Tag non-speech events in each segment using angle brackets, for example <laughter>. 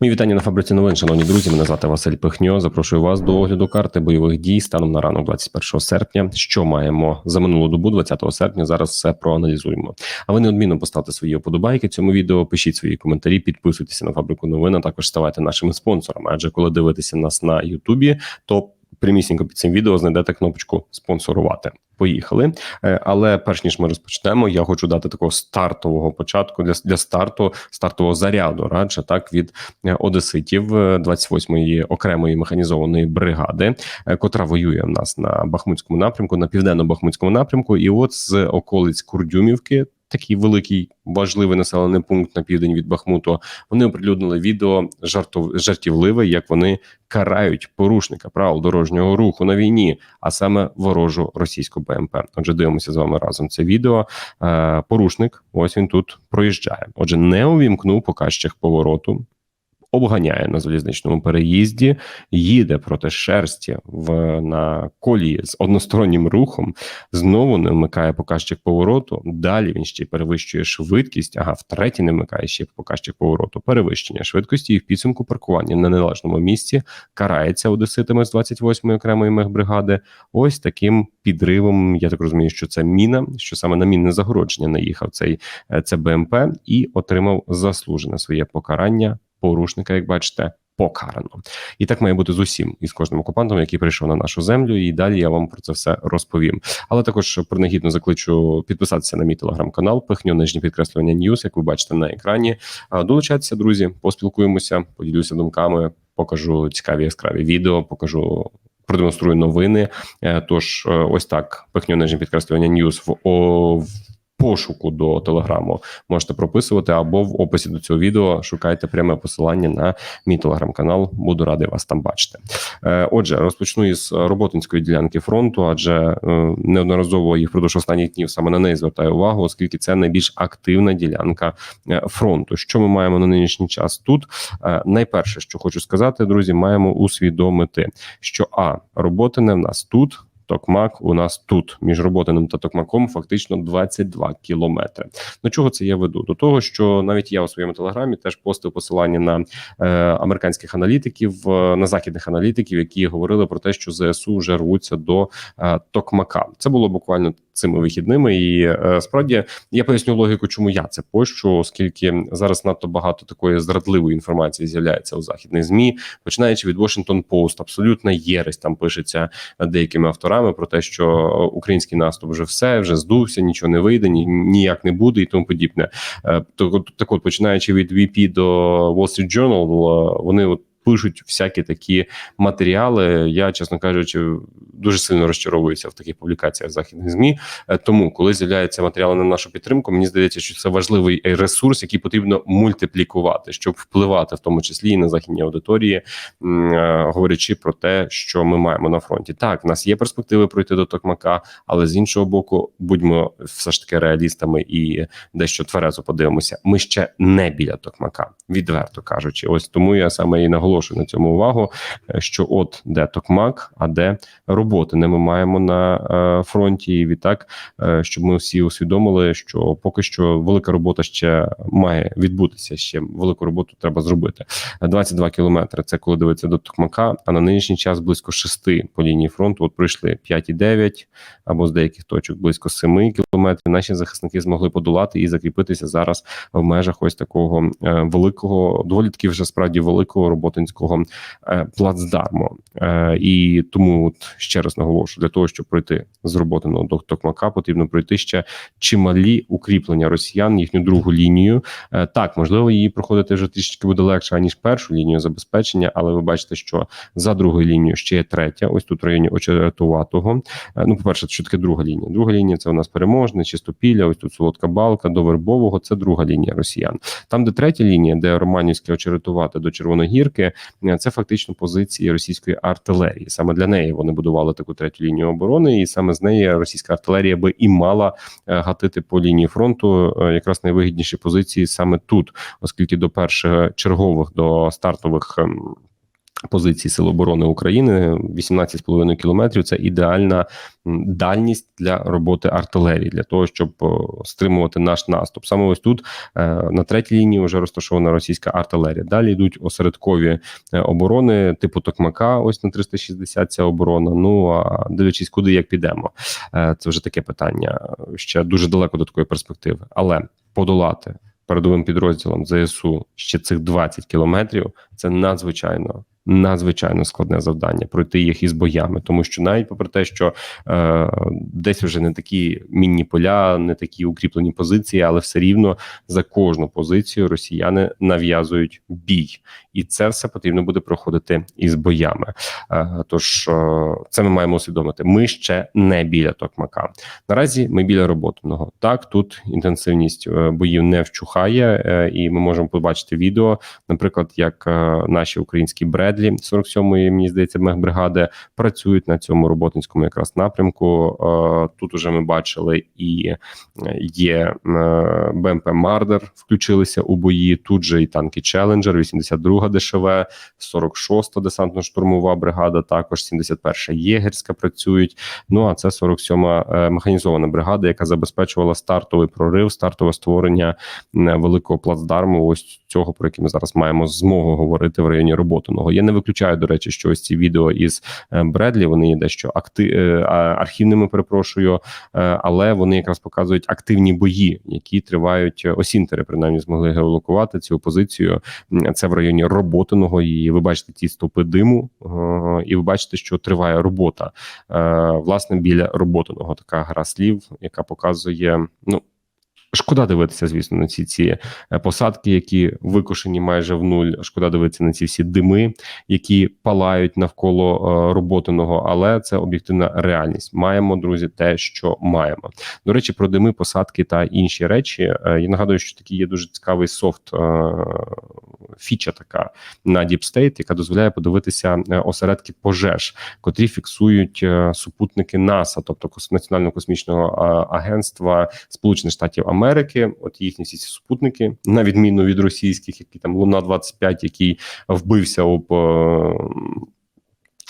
Мої вітання на фабриці новин, шановні друзі. Мене звати Василь Пихньо. Запрошую вас до огляду карти бойових дій станом на ранок 21 серпня. Що маємо за минулу добу, 20 серпня. Зараз все проаналізуємо. А ви неодмінно поставте свої оподобайки цьому відео, пишіть свої коментарі, підписуйтеся на фабрику новин. а Також ставайте нашими спонсорами. Адже коли дивитеся нас на Ютубі, то прямісінько під цим відео знайдете кнопочку спонсорувати. Поїхали, Е, але перш ніж ми розпочнемо, я хочу дати такого стартового початку для для старту стартового заряду. Радше так від е, одеситів е, 28-ї окремої механізованої бригади, е, котра воює в нас на Бахмутському напрямку, на південно-бахмутському напрямку, і от з околиць Курдюмівки. Такий великий важливий населений пункт на південь від Бахмуту. Вони оприлюднили відео жартов, жартівливе, як вони карають порушника правил дорожнього руху на війні, а саме ворожу російську БМП. Отже, дивимося з вами разом це відео. Е, порушник, ось він тут проїжджає. Отже, не увімкнув показчих повороту. Обганяє на залізничному переїзді, їде проти шерсті в на колії з одностороннім рухом. Знову не вмикає показчик повороту. Далі він ще перевищує швидкість. Ага, втретє не вмикає ще показчик повороту. Перевищення швидкості і в підсумку паркування на належному місці карається одеситами з 28-ї окремої мехбригади. Ось таким підривом. Я так розумію, що це міна, що саме на мінне загородження наїхав цей е, це БМП і отримав заслужене своє покарання порушника, як бачите, покарано. І так має бути з усім і з кожним окупантом, який прийшов на нашу землю. І далі я вам про це все розповім. Але також принагідно закличу підписатися на мій телеграм-канал, пихню нижнє підкреслювання Ньюс, як ви бачите на екрані. Долучайтеся, друзі, поспілкуємося, поділюся думками, покажу цікаві яскраві відео, покажу. Продемонструю новини. Е, тож, е, ось так пихню нижнє підкреслювання Ньюс в в пошуку до телеграму можете прописувати або в описі до цього відео шукайте пряме посилання на мій телеграм-канал. Буду радий вас там бачити. Е, отже, розпочну із роботинської ділянки фронту, адже е, неодноразово їх впродовж останніх днів саме на неї звертаю увагу, оскільки це найбільш активна ділянка е, фронту. Що ми маємо на нинішній час тут? Найперше, що хочу сказати, друзі, маємо усвідомити, що а роботине в нас тут. Токмак у нас тут між Роботиним та Токмаком фактично 22 кілометри. До чого це я веду? До того, що навіть я у своєму телеграмі теж постив посилання на е, американських аналітиків, е, на західних аналітиків, які говорили про те, що ЗСУ вже рвуться до е, Токмака. Це було буквально цими вихідними, і е, справді я поясню логіку, чому я це пощу, оскільки зараз надто багато такої зрадливої інформації з'являється у західних змі, починаючи від Washington Post, абсолютно єресь там пишеться деякими авторами про те, що український наступ вже все, вже здувся, нічого не вийде, ні, ніяк не буде, і тому подібне. Е, так от, починаючи від VP до Wall Street Journal, вони от пишуть всякі такі матеріали. Я, чесно кажучи, дуже сильно розчаровуюся в таких публікаціях західних змі. Е, тому, коли з'являються матеріали на нашу підтримку, мені здається, що це важливий ресурс, який потрібно мультиплікувати, щоб впливати в тому числі і на західні аудиторії, е, говорячи про те, що ми маємо на фронті. Так, в нас є перспективи пройти до Токмака, але з іншого боку, будьмо все ж таки реалістами і дещо тверезо подивимося. Ми ще не біля Токмака, відверто кажучи. Ось тому я саме і наголошую наголошую на цьому увагу, е, що от де токмак, а де роботи не ми маємо на е, фронті. І відтак, е, щоб ми всі усвідомили, що поки що велика робота ще має відбутися. Ще велику роботу треба зробити. 22 кілометри. Це коли дивиться до Токмака. А на нинішній час близько 6 по лінії фронту. От пройшли 5,9 або з деяких точок близько 7 кілометрів. Наші захисники змогли подолати і закріпитися зараз в межах ось такого великого, доволі таки вже справді великого роботи Куп'янського е, плацдарму. Е, і тому от ще раз наголошую, для того, щоб пройти з роботи на до Токмака, потрібно пройти ще чималі укріплення росіян, їхню другу лінію. Е, так, можливо, її проходити вже трішки буде легше аніж першу лінію забезпечення, але ви бачите, що за другою лінією ще є третя. Ось тут в районі Очеретуватого. Ну, по перше, що таке друга лінія. Друга лінія це у нас переможне, чистопілля. Ось тут солодка балка до Вербового. Це друга лінія росіян. Там, де третя лінія, де Романівське очеретувати до Червоногірки, це фактично позиції російської артилерії. Саме для неї вони будували таку третю лінію оборони, і саме з неї російська артилерія би і мала е, гатити по лінії фронту е, якраз найвигідніші позиції саме тут, оскільки до перших чергових до стартових. Позиції Сил оборони України 18,5 кілометрів. Це ідеальна дальність для роботи артилерії, для того, щоб стримувати наш наступ. Саме ось тут е, на третій лінії вже розташована російська артилерія. Далі йдуть осередкові е, оборони, типу Токмака. Ось на 360 ця оборона. Ну а дивлячись, куди як підемо. Е, Це вже таке питання. Ще дуже далеко до такої перспективи, але подолати передовим підрозділом ЗСУ ще цих 20 кілометрів. Це надзвичайно. Надзвичайно складне завдання пройти їх із боями, тому що навіть попри те, що е, десь вже не такі мінні поля, не такі укріплені позиції, але все рівно за кожну позицію росіяни нав'язують бій, і це все потрібно буде проходити із боями. Е, тож е, це ми маємо усвідомити. Ми ще не біля Токмака. Наразі ми біля роботного. Так тут інтенсивність е, боїв не вщухає, е, і ми можемо побачити відео, наприклад, як е, наші українські бредлі 47-ї, мені здається, мехбригади працюють на цьому роботинському якраз напрямку. Е, Тут уже ми бачили і е, є е, БМП Мардер включилися у бої. Тут же і танки Челенджер, 82 ДШВ, 46-та десантно-штурмова бригада, також 71-ша єгерська працюють. Ну а це 47-ма е, механізована бригада, яка забезпечувала стартовий прорив, стартове створення великого плацдарму. Ось цього, про який ми зараз маємо змогу говорити в районі роботаного. Я не виключаю, до речі, що ось ці відео із е, Бредлі вони є дещо акти... е, архівними, перепрошую, е, але вони якраз показують активні бої, які тривають осінтери, принаймні змогли геолокувати цю позицію. Це в районі роботиного. І ви бачите ті стовпи диму, і ви бачите, що триває робота. Власне, біля роботиного така гра слів, яка показує ну. Шкода дивитися, звісно, на ці ці е, посадки, які викошені майже в нуль. Шкода дивитися на ці всі дими, які палають навколо е, роботиного, але це об'єктивна реальність. Маємо, друзі, те, що маємо. До речі, про дими, посадки та інші речі. е, Я нагадую, що такий є дуже цікавий софт. Фіча така на Deep State, яка дозволяє подивитися осередки пожеж, котрі фіксують супутники НАСА, тобто Національного космічного агентства Сполучених Штатів Америки. От їхні всі ці супутники, на відміну від російських, які там Луна 25 який вбився об.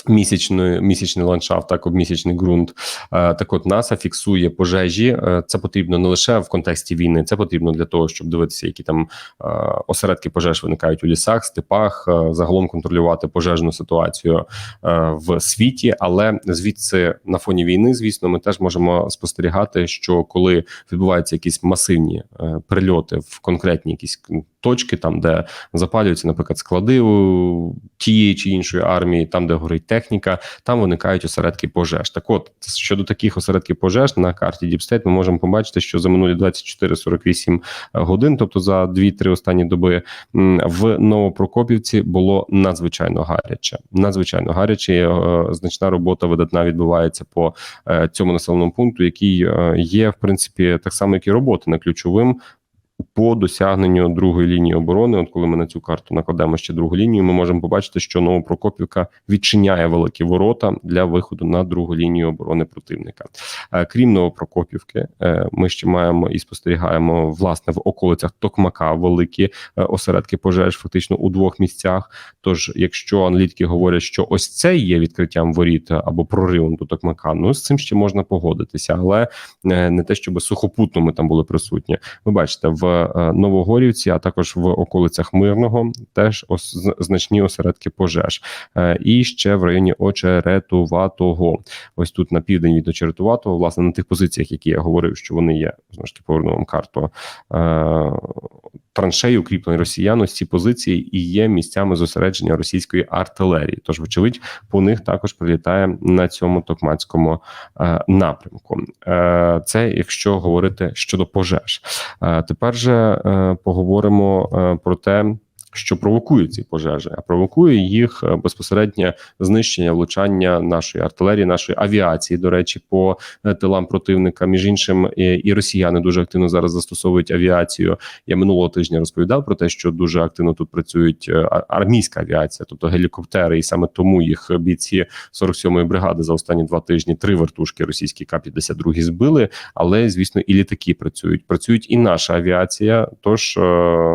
Місячний місячний ландшафт, так місячний ґрунт. Е, Так, от НАСА фіксує пожежі. Е, Це потрібно не лише в контексті війни, це потрібно для того, щоб дивитися, які там е, осередки пожеж виникають у лісах, степах, загалом контролювати пожежну ситуацію в світі. Але звідси на фоні війни, звісно, ми теж можемо спостерігати, що коли відбуваються якісь масивні прильоти в конкретні якісь точки, там де запалюються, наприклад, склади у тієї чи іншої армії, там де горить техніка, там виникають осередки пожеж. Так, от щодо таких осередків пожеж на карті State ми можемо побачити, що за минулі 24-48 годин, тобто за 2-3 останні доби, в Новопрокопівці було надзвичайно гаряче. Надзвичайно гаряче. Е, Значна робота видатна відбувається по е, цьому населеному пункту, який е, є в принципі так само, як і робота на ключовим. По досягненню другої лінії оборони, от коли ми на цю карту накладемо ще другу лінію, ми можемо побачити, що Новопрокопівка відчиняє великі ворота для виходу на другу лінію оборони противника. Е, Крім Новопрокопівки, е, ми ще маємо і спостерігаємо власне в околицях Токмака великі е, осередки пожеж, фактично у двох місцях. Тож, якщо аналітики говорять, що ось це є відкриттям воріт або проривом до Токмака, ну з цим ще можна погодитися, але не те, щоб сухопутно ми там були присутні. Ви бачите, в е, Новогорівці, а також в околицях Мирного, теж значні осередки пожеж, Е, і ще в районі Очеретуватого. Ось тут на південь від Очеретуватого, власне, на тих позиціях, які я говорив, що вони є знову ж таки поверну вам карту. Е, Траншеї укріплені росіян, ось ці позиції і є місцями зосередження російської артилерії. Тож, вочевидь, по них також прилітає на цьому токмацькому е, напрямку. Е, це якщо говорити щодо пожеж. Е, тепер же е, поговоримо е, про те. Що провокує ці пожежі, а провокує їх е, безпосереднє знищення, влучання нашої артилерії, нашої авіації. До речі, по е, тилам противника. Між іншим, і, росіяни дуже активно зараз застосовують авіацію. Я минулого тижня розповідав про те, що дуже активно тут працюють е, армійська авіація, тобто гелікоптери, і саме тому їх бійці 47-ї бригади за останні два тижні три вертушки російські К-52 збили. Але звісно, і літаки працюють. Працюють і наша авіація. Тож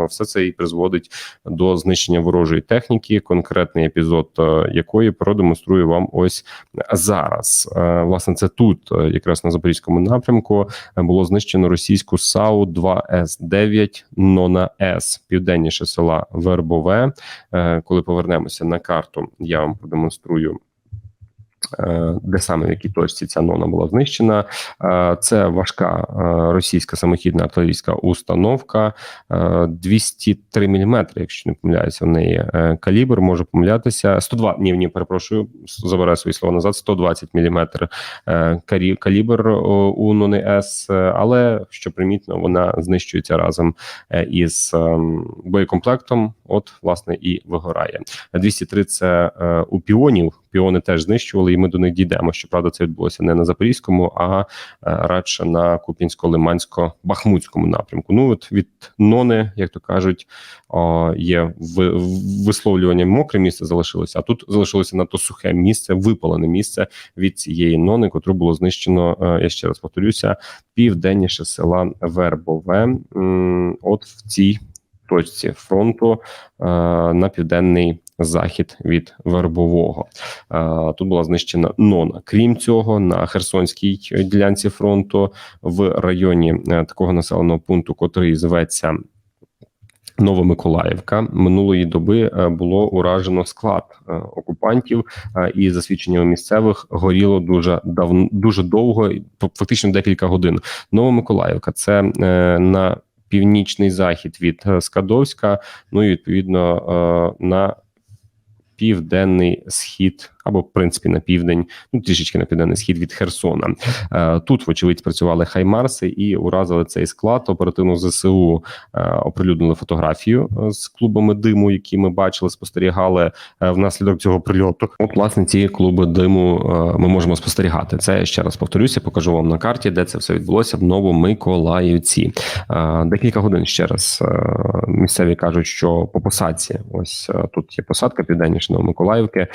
все це і призводить до знищення ворожої техніки. Конкретний епізод е, якої продемонструю вам ось зараз. Е, Власне, це тут, е, якраз на запорізькому напрямку, було знищено російську САУ 2 С 9 Нона С південніше села Вербове. Коли повернемося на карту, я вам продемонструю. Е, Де саме в якій точці ця нона була знищена? Е, Це важка е, російська самохідна артилерійська установка е, 203 мм, якщо не помиляюся, в неї калібр може помилятися. 102, ні, ні, перепрошую, забираю свої слова назад. 120 мм калібр у Нони С, але що примітно, вона знищується разом із боєкомплектом. От, власне, і вигорає. 203 – це у піонів. Піони теж знищували, і ми до них дійдемо. Щоправда, це відбулося не на запорізькому, а е, радше на Куп'янсько-Лимансько-Бахмутському напрямку. Ну от від нони, як то кажуть, є висловлювання мокре місце залишилося, а тут залишилося надто сухе місце, випалене місце від цієї нони, котру було знищено. е, Я ще раз повторюся, південніше села Вербове. От в цій точці фронту е, на південний захід від Вербового. Е, Тут була знищена нона. Крім цього, на Херсонській ділянці фронту в районі е, такого населеного пункту, котрий зветься. Новомиколаївка минулої доби е, було уражено склад окупантів, і за свідченнями місцевих горіло дуже давно, дуже довго, фактично декілька годин. Новомиколаївка це на північний захід від Скадовська, ну і відповідно на південний схід, або в принципі на південь, ну трішечки на південний схід від Херсона. Е, Тут, вочевидь, спрацювали хаймарси і уразили цей склад. Оперативно ЗСУ е, оприлюднили фотографію е, з клубами диму, які ми бачили, спостерігали внаслідок цього прильоту. От, власне, ці клуби диму ми можемо спостерігати. Це я ще раз повторюся, покажу вам на карті, де це все відбулося в Новомиколаївці. Декілька годин ще раз місцеві кажуть, що по посадці, ось тут є посадка південніше Новомиколаївки,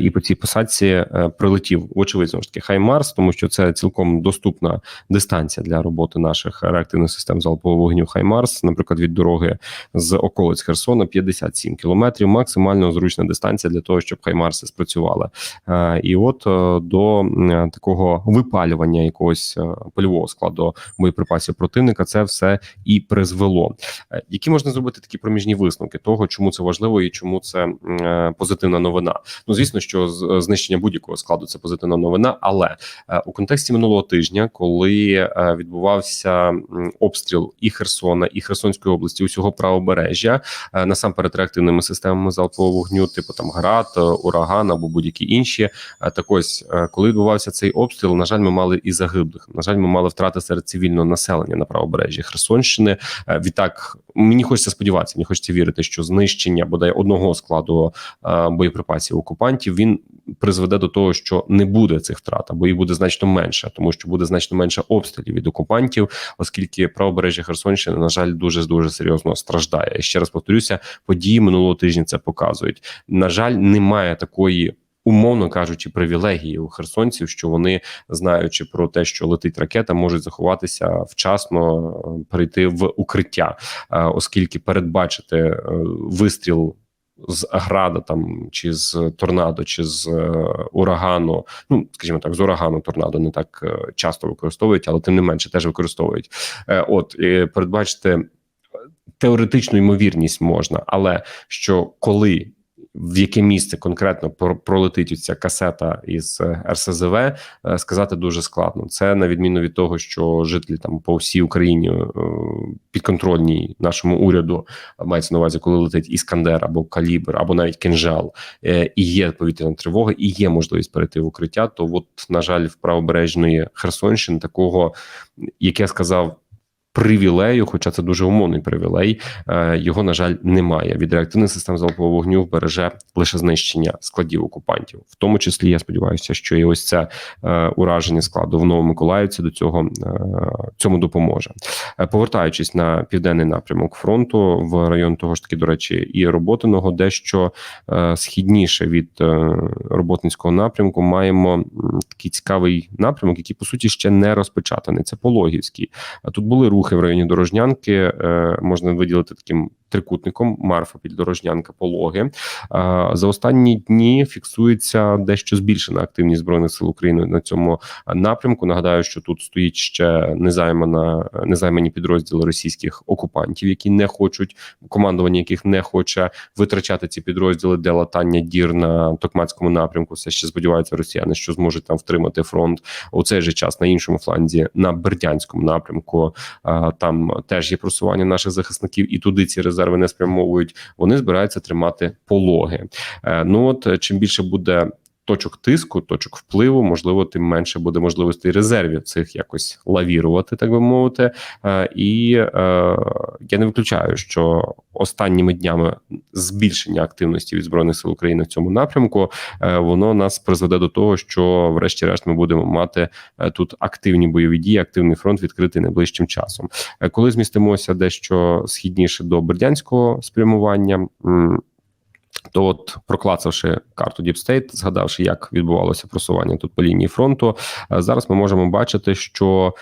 і по цій посадці е, прилетів вочевидь знову ж таки Хаймарс, тому що це цілком доступна дистанція для роботи наших реактивних систем залпового вогню Хаймарс, наприклад, від дороги з околиць Херсона 57 кілометрів. Максимально зручна дистанція для того, щоб Хаймарси спрацювали. Е, І от е, до такого випалювання якогось польового складу боєприпасів противника це все і призвело. Які можна зробити такі проміжні висновки того, чому це важливо і чому це позитивна новина? Ну звісно, що з- знищення будь-якого складу це позитивна новина, але е, у контексті минулого тижня, коли е, відбувався обстріл і Херсона, і Херсонської області, усього правобережжя, е, насамперед реактивними системами залпового вогню, типу там град, е, ураган або будь-які інші. Е, Так ось, е, коли відбувався цей обстріл, на жаль, ми мали і загиблих. На жаль, ми мали втрати серед цивільного населення на правобережжі Херсонщини. Е, Відтак мені хочеться сподіватися, мені хочеться вірити, що знищення бодай одного складу е, боєприпасів окупантів він призведе до того, що не буде цих втрат, або їх буде значно менше, тому що буде значно менше обстрілів від окупантів, оскільки правобережжя Херсонщини, на жаль, дуже дуже серйозно страждає. І ще раз повторюся, події минулого тижня це показують. На жаль, немає такої. Умовно кажучи, привілегії у херсонців, що вони, знаючи про те, що летить ракета, можуть заховатися вчасно, е, перейти в укриття, Е, оскільки передбачити е, вистріл з града там чи з торнадо, чи з е, урагану. Ну скажімо так, з урагану торнадо не так е, часто використовують, але тим не менше теж використовують. Е, От і передбачити теоретичну ймовірність можна, але що коли. В яке місце конкретно пролетить ця касета із е, РСЗВ, е, сказати дуже складно. Це на відміну від того, що жителі там по всій Україні е, підконтрольній нашому уряду мається на увазі, коли летить іскандер або калібр, або навіть кинжал, і є повітряна тривога, і є можливість перейти в укриття. То, от, на жаль, в правобережної Херсонщини такого, як я сказав. Привілею, хоча це дуже умовний привілей, е, його на жаль немає. Від реактивних систем залпового вогню вбереже лише знищення складів окупантів, в тому числі я сподіваюся, що і ось це е, ураження складу в Новомиколаївці до цього е, цьому допоможе. Повертаючись на південний напрямок фронту в район того ж таки, до речі, і роботиного, дещо східніше від роботинського напрямку, маємо такий цікавий напрямок, який по суті ще не розпечатаний. Це Пологівський. Тут були рухи в районі Дорожнянки. е, Можна виділити таким трикутником Марфа Піддорожнянка Пологи. Е, За останні дні фіксується дещо збільшена активність збройних сил України на цьому напрямку. Нагадаю, що тут стоїть ще незаймана незаймані підрозділи російських окупантів, які не хочуть командування, яких не хоче витрачати ці підрозділи для латання дір на токмацькому напрямку. Все ще сподіваються росіяни, що зможуть там втримати фронт у цей же час на іншому фланзі на Бердянському напрямку. Там теж є просування наших захисників, і туди ці резерви не спрямовують. Вони збираються тримати пологи. Е, Ну от е, чим більше буде. Точок тиску, точок впливу, можливо, тим менше буде можливостей резервів цих якось лавірувати, так би мовити. Е, І е, я не виключаю, що останніми днями збільшення активності від збройних сил України в цьому напрямку е, воно нас призведе до того, що, врешті-решт, ми будемо мати тут активні бойові дії, активний фронт відкритий найближчим часом. Коли змістимося дещо східніше до бердянського спрямування. То от проклацавши карту Deep State, згадавши, як відбувалося просування тут по лінії фронту, е, зараз ми можемо бачити, що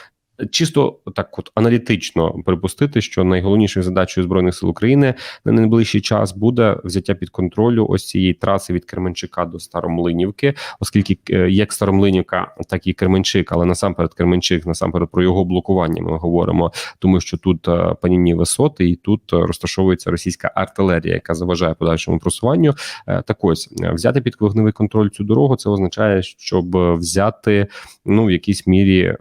чисто так, от аналітично припустити, що найголовнішою задачею збройних сил України на найближчий час буде взяття під контролю ось цієї траси від Кременчука до Старомлинівки, оскільки е, як Старомлинівка, так і Кременчик, але насамперед Кременчик, насамперед про його блокування ми говоримо, тому що тут е, панівні висоти, і тут розташовується російська артилерія, яка заважає подальшому просуванню. Е, Так ось взяти під вогневий контроль цю дорогу. Це означає, щоб взяти ну в якійсь мірі е,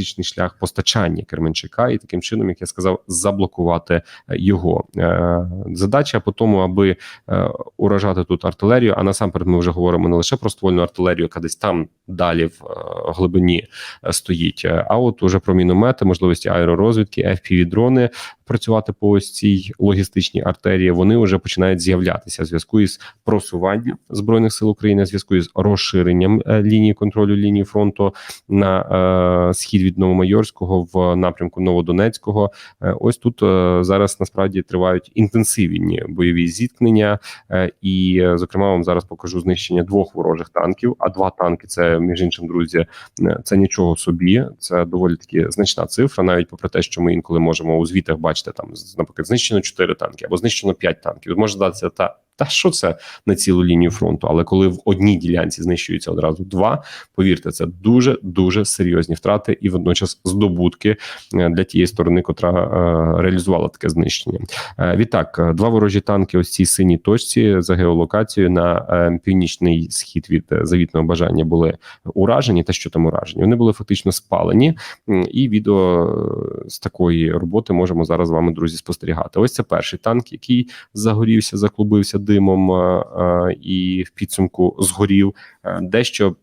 логістичний шлях постачання Кременчука, і таким чином, як я сказав, заблокувати е, його. Е, Задача по тому, аби е, уражати тут артилерію. А насамперед ми вже говоримо не лише про ствольну артилерію, яка десь там далі в глибині стоїть, а от уже про міномети, можливості аеророзвідки, fpv дрони працювати по ось цій логістичній артерії. Вони вже починають з'являтися в зв'язку із просуванням збройних сил України, в зв'язку із розширенням лінії контролю лінії фронту на е, схід від Новомайорського в напрямку Новодонецького. Е, ось тут е, зараз насправді тривають інтенсивні бойові зіткнення, е, і зокрема вам зараз покажу знищення двох ворожих танків. А два танки це між іншим, друзі, це нічого собі. Це доволі таки значна цифра, навіть попри те, що ми інколи можемо у звітах бачити там, наприклад, знищено 4 танки або знищено 5 танків. Може здатися та. Та що це на цілу лінію фронту? Але коли в одній ділянці знищується одразу два, повірте, це дуже дуже серйозні втрати і водночас здобутки е, для тієї сторони, котра е, реалізувала таке знищення. Е, Відтак, два ворожі танки, ось цій синій точці за геолокацією на північний схід від завітного бажання були уражені. Та що там уражені? Вони були фактично спалені. І відео з такої роботи можемо зараз з вами, друзі, спостерігати. Ось це перший танк, який загорівся, заклубився димом е, е, і в підсумку згорів. Е, Дещо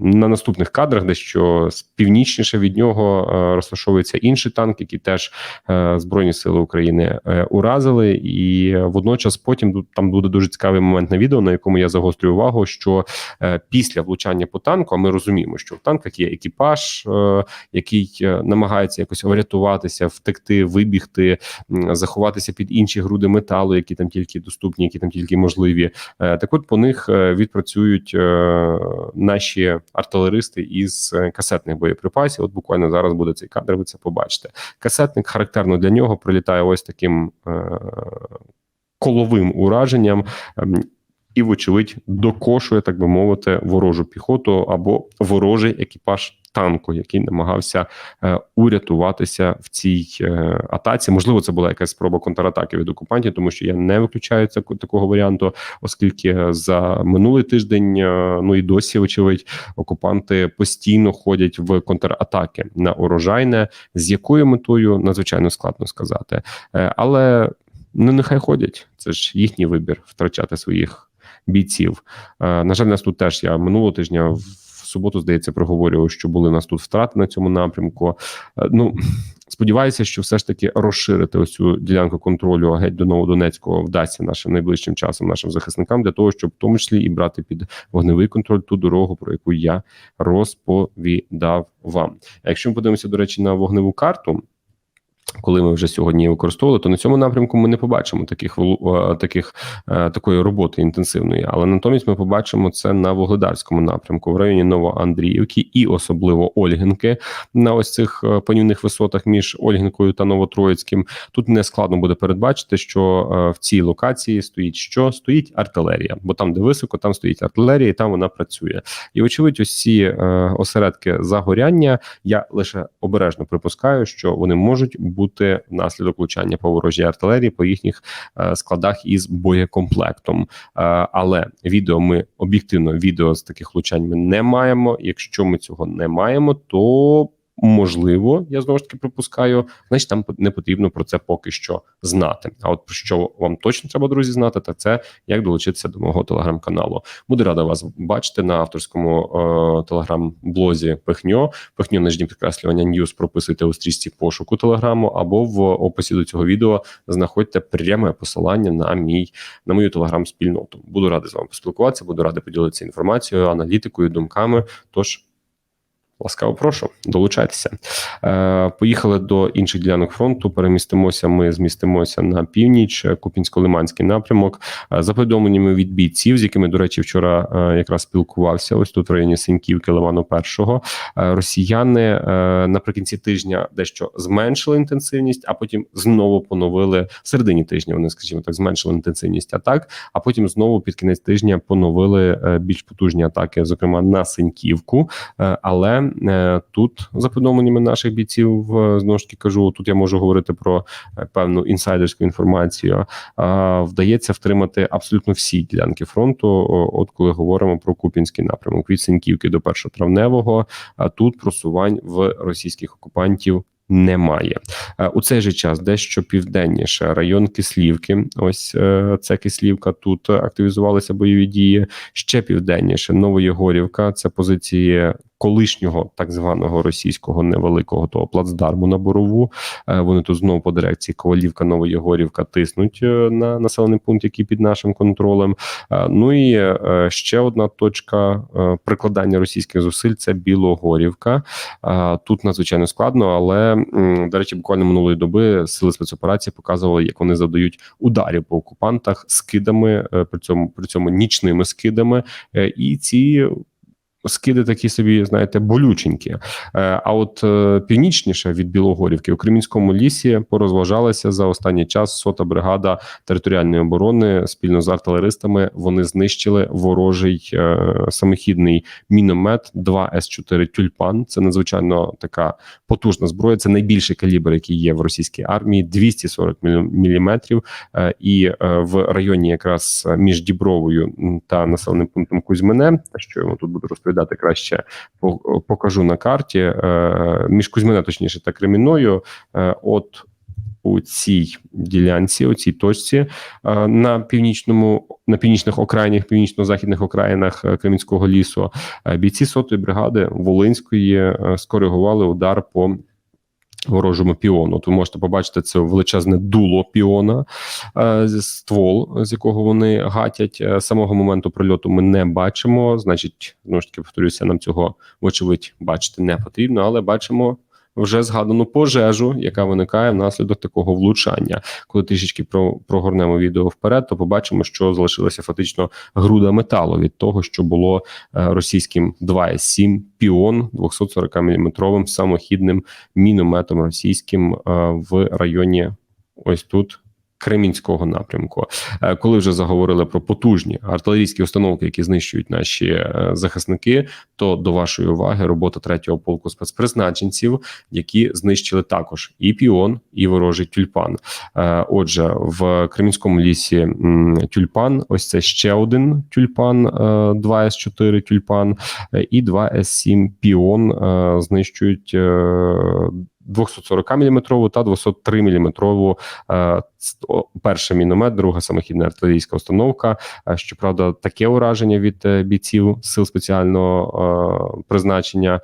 на наступних кадрах, дещо північніше від нього е, розташовується інший танк, який теж е, Збройні Сили України е, уразили. І водночас потім там буде дуже цікавий момент на відео, на якому я загострюю увагу, що після влучання по танку, а ми розуміємо, що в танках є екіпаж, який намагається якось врятуватися, втекти, вибігти, заховатися під інші груди металу, які там тільки доступні, які там тільки можливі. Так от по них відпрацюють е, артилеристи із е, касетних боєприпасів. От буквально зараз буде цей кадр, ви це побачите. Касетник характерно для нього прилітає ось таким е, коловим ураженням. ем, І, вочевидь, докошує, так би мовити, ворожу піхоту або ворожий екіпаж танку, який намагався е, урятуватися в цій е, атаці. Можливо, це була якась спроба контратаки від окупантів, тому що я не виключаю ця- такого варіанту, оскільки за минулий тиждень, е, ну і досі, очевидь, окупанти постійно ходять в контратаки на урожайне. З якою метою надзвичайно складно сказати, але ну нехай ходять. Це ж їхній вибір втрачати своїх бійців. На жаль, нас тут теж я минулого тижня в суботу, здається, проговорював, що були у нас тут втрати на цьому напрямку. Е, Ну <clears throat> сподіваюся, що все ж таки розширити ось цю ділянку контролю геть до Новодонецького вдасться нашим найближчим часом, нашим захисникам, для того, щоб в тому числі і брати під вогневий контроль ту дорогу, про яку я розповідав вам. Якщо ми подивимося, до речі, на вогневу карту. Коли ми вже сьогодні використовували, то на цьому напрямку ми не побачимо таких е, таких е, такої роботи інтенсивної, але натомість ми побачимо це на вугледарському напрямку в районі Новоандріївки і особливо Ольгинки на ось цих е, панівних висотах між Ольгинкою та Новотроїцьким. Тут не складно буде передбачити, що в цій локації стоїть що стоїть артилерія, бо там, де високо, там стоїть артилерія, і там вона працює. І очевидь, е, осередки загоряння. Я лише обережно припускаю, що вони можуть бути внаслідок влучання по ворожій артилерії по їхніх е, складах із боєкомплектом. Е, але відео ми об'єктивно відео з таких влучань ми не маємо. Якщо ми цього не маємо, то можливо, я знову ж таки припускаю, значить там не потрібно про це поки що знати. А от про що вам точно треба, друзі, знати, так це як долучитися до мого телеграм-каналу. Буду рада вас бачити на авторському е, телеграм-блозі Пехньо. Пехньо нижні підкреслювання Ньюс прописуйте у стрічці пошуку телеграму або в описі до цього відео знаходьте пряме посилання на мій на мою телеграм-спільноту. Буду радий з вами поспілкуватися, буду радий поділитися інформацією, аналітикою, думками. Тож. Ласкаво прошу, долучайтеся. Е, Поїхали до інших ділянок фронту. Перемістимося. Ми змістимося на північ, е, Купінсько-Лиманський напрямок. Е, За повідомленнями від бійців, з якими, до речі, вчора е, якраз спілкувався. Ось тут в районі Синьківки, Ливану першого. Росіяни наприкінці тижня дещо зменшили інтенсивність, а потім знову поновили в середині тижня. Вони, скажімо так, зменшили інтенсивність атак, а потім знову під кінець тижня поновили більш потужні атаки, зокрема на Синьківку. Е, Е, тут, за повідомленнями наших бійців, знову ж таки кажу, тут я можу говорити про е, певну інсайдерську інформацію. Вдається втримати абсолютно всі ділянки фронту. От коли говоримо про Купінський напрямок від Синьківки до першотравневого, а тут просувань в російських окупантів. Немає Е, у цей же час дещо південніше район Кислівки. Ось це Кислівка. Тут активізувалися бойові дії. Ще південніше Новоєгорівка. Це позиції колишнього так званого російського невеликого того плацдарму на борову. Е, Вони тут знову по дирекції Ковалівка, Новоєгорівка тиснуть е, на населений пункт, який під нашим контролем. Е, Ну і ще одна точка прикладання російських зусиль це Білогорівка. Тут надзвичайно складно, але до речі, буквально минулої доби сили спецоперації показували, як вони завдають ударів по окупантах скидами, при цьому при цьому нічними скидами, і ці. Скиди такі собі, знаєте, болюченькі. Е, А от е, північніше від Білогорівки у Кремінському лісі порозважалася за останній час сота бригада територіальної оборони спільно з артилеристами. Вони знищили ворожий е, самохідний міномет 2 С4 Тюльпан. Це надзвичайно така потужна зброя. Це найбільший калібр, який є в російській армії 240 міліметрів. І в районі якраз між Дібровою та населеним пунктом Кузьмине, що вам тут буду розповідати краще, по- покажу на карті. Е, Між Кузьмина, точніше, та Кремінною. е, От у цій ділянці, у цій точці е, на північному, на північних окраїнах, північно-західних окраїнах Кремінського лісу, бійці сотої бригади Волинської скоригували удар по ворожому піону. От ви можете побачити це величезне дуло піона, е, ствол, з якого вони гатять. Е, Самого моменту прильоту ми не бачимо. Значить, знову ж таки повторюся, нам цього вочевидь бачити не потрібно, але бачимо. Вже згадану пожежу, яка виникає внаслідок такого влучання. Коли трішечки про прогорнемо відео вперед, то побачимо, що залишилася фактично груда металу від того, що було е, російським 2С7 піон 240 мм самохідним мінометом російським е, в районі ось тут. Кремінського напрямку, Е, коли вже заговорили про потужні артилерійські установки, які знищують наші е, захисники, то до вашої уваги робота третього полку спецпризначенців, які знищили також і піон, і ворожий тюльпан. Е, Отже, в Кремінському лісі тюльпан. Ось це ще один тюльпан, 2С4 тюльпан е, і 2С7 піон е, знищують. е, 240 мм та 203 мм Перший міномет, друга самохідна артилерійська установка. Е, Щоправда, таке ураження від е, бійців сил спеціального е, призначення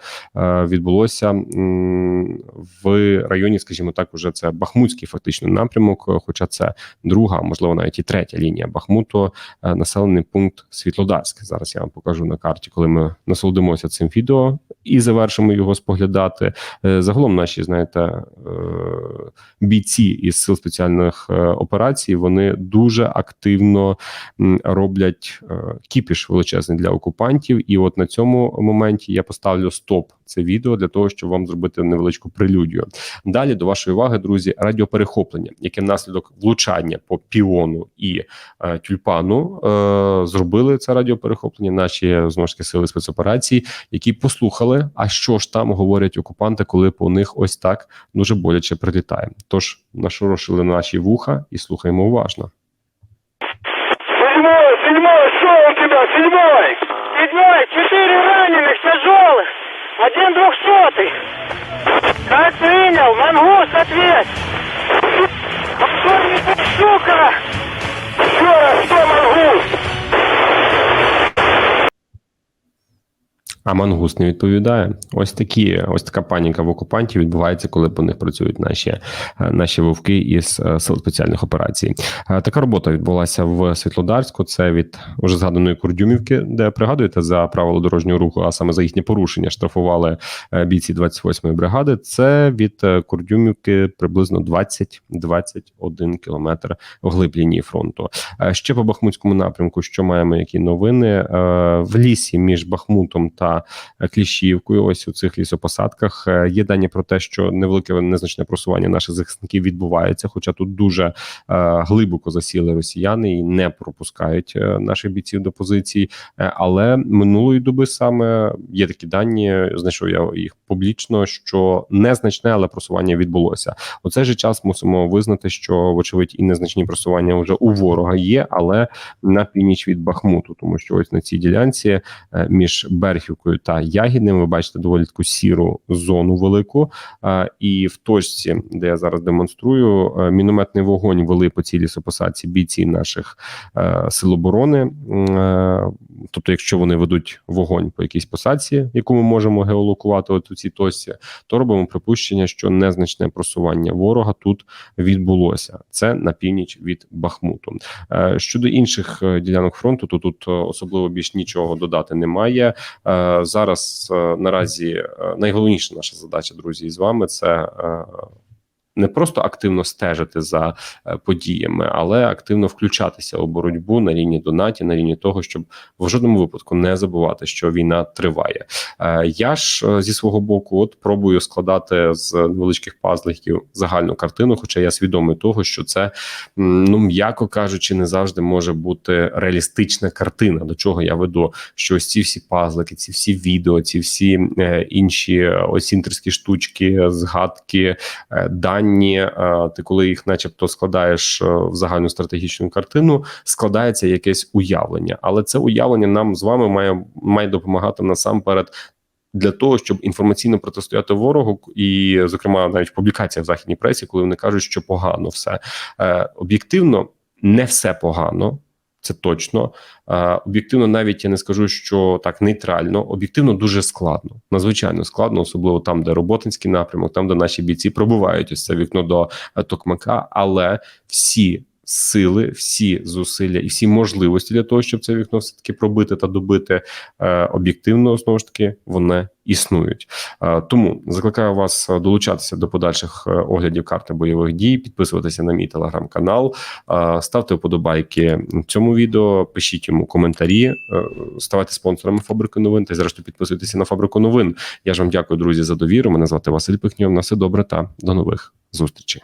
відбулося в районі, скажімо так, уже це Бахмутський фактично напрямок, хоча це друга, можливо навіть і третя лінія Бахмуту, населений пункт Світлодарськ. Зараз я вам покажу на карті, коли ми насолодимося цим відео і завершимо його споглядати. Загалом наші, знаєте, бійці із сил спеціальних операцій вони дуже активно роблять е, кіпіш величезний для окупантів. І от на цьому моменті я поставлю стоп це відео для того, щоб вам зробити невеличку прелюдію. Далі до вашої уваги, друзі, радіоперехоплення, яке внаслідок влучання по піону і е, тюльпану е, зробили це радіоперехоплення. Наші знову ж таки сили спецоперацій, які послухали, а що ж там говорять окупанти, коли по них ось так дуже боляче прилітає. Тож нашорошили наші вуха і слухаємо уважно. Седьмой, седьмой, что у тебя, седьмой? Седьмой, четыре раненых тяжелых, Один двухсотый. Как принял, мангус, ответь. Обзорник, сука! А мангус не відповідає. Ось такі, ось така паніка в окупантів відбувається, коли по них працюють наші е, наші вовки із е, сил спеціальних операцій. Е, Така робота відбулася в Світлодарську. Це від уже згаданої Курдюмівки, де пригадуєте за правила дорожнього руху, а саме за їхнє порушення штрафували бійці 28-ї бригади. Це від Курдюмівки приблизно 20-21 кілометр вглиб лінії фронту. Ще по Бахмутському напрямку, що маємо, які новини в лісі між Бахмутом та е, Кліщівкою. Ось у цих лісопосадках е, є дані про те, що невелике незначне просування наших захисників відбувається, хоча тут дуже е, глибоко засіли росіяни і не пропускають наших бійців до позицій. Е, Але минулої доби саме є такі дані. Знайшов я їх публічно, що незначне, але просування відбулося. У цей же час мусимо визнати, що вочевидь і незначні просування вже у ворога є, але на північ від Бахмуту, тому що ось на цій ділянці між Берхівкою та Ягідним ви бачите доволі таку сіру зону велику. І в точці, де я зараз демонструю, е, мінометний вогонь вели по цій лісопосадці бійці наших е, сил оборони. Е, Тобто, якщо вони ведуть вогонь по якійсь посадці, яку ми можемо геолокувати от у цій точці, то робимо припущення, що незначне просування ворога тут відбулося. Це на північ від Бахмуту. Щодо інших ділянок фронту, то тут особливо більш нічого додати немає. Е, Зараз е, наразі е, найголовніша наша задача, друзі, з вами це. Не просто активно стежити за е, подіями, але активно включатися у боротьбу на рівні донаті, на рівні того, щоб в жодному випадку не забувати, що війна триває. Е, Я ж е, зі свого боку, от пробую складати з невеличких пазликів загальну картину, хоча я свідомий того, що це ну м'яко кажучи, не завжди може бути реалістична картина. До чого я веду, що ось ці всі пазлики, ці всі відео, ці всі інші осінтерські штучки, згадки, дані. Е, Ти коли їх, начебто, складаєш е, в загальну стратегічну картину, складається якесь уявлення, але це уявлення нам з вами має має допомагати насамперед. Для того щоб інформаційно протистояти ворогу, і зокрема навіть публікація в західній пресі, коли вони кажуть, що погано все е, об'єктивно, не все погано. Це точно Е, об'єктивно, навіть я не скажу, що так нейтрально. Об'єктивно дуже складно, надзвичайно складно, особливо там, де роботинський напрямок, там де наші бійці пробувають ось це вікно до е, Токмака. Але всі сили, всі зусилля і всі можливості для того, щоб це вікно все таки пробити та добити е, об'єктивно, знову ж таки, вони існують. Е, Тому закликаю вас е, долучатися до подальших оглядів карти бойових дій, підписуватися на мій телеграм-канал, ставте вподобайки цьому відео, пишіть йому коментарі, ставайте спонсорами фабрики новин та зрештою підписуйтеся на фабрику новин. Я ж вам дякую, друзі, за довіру. Мене звати Василь Пихньов. На все добре та до нових зустрічей.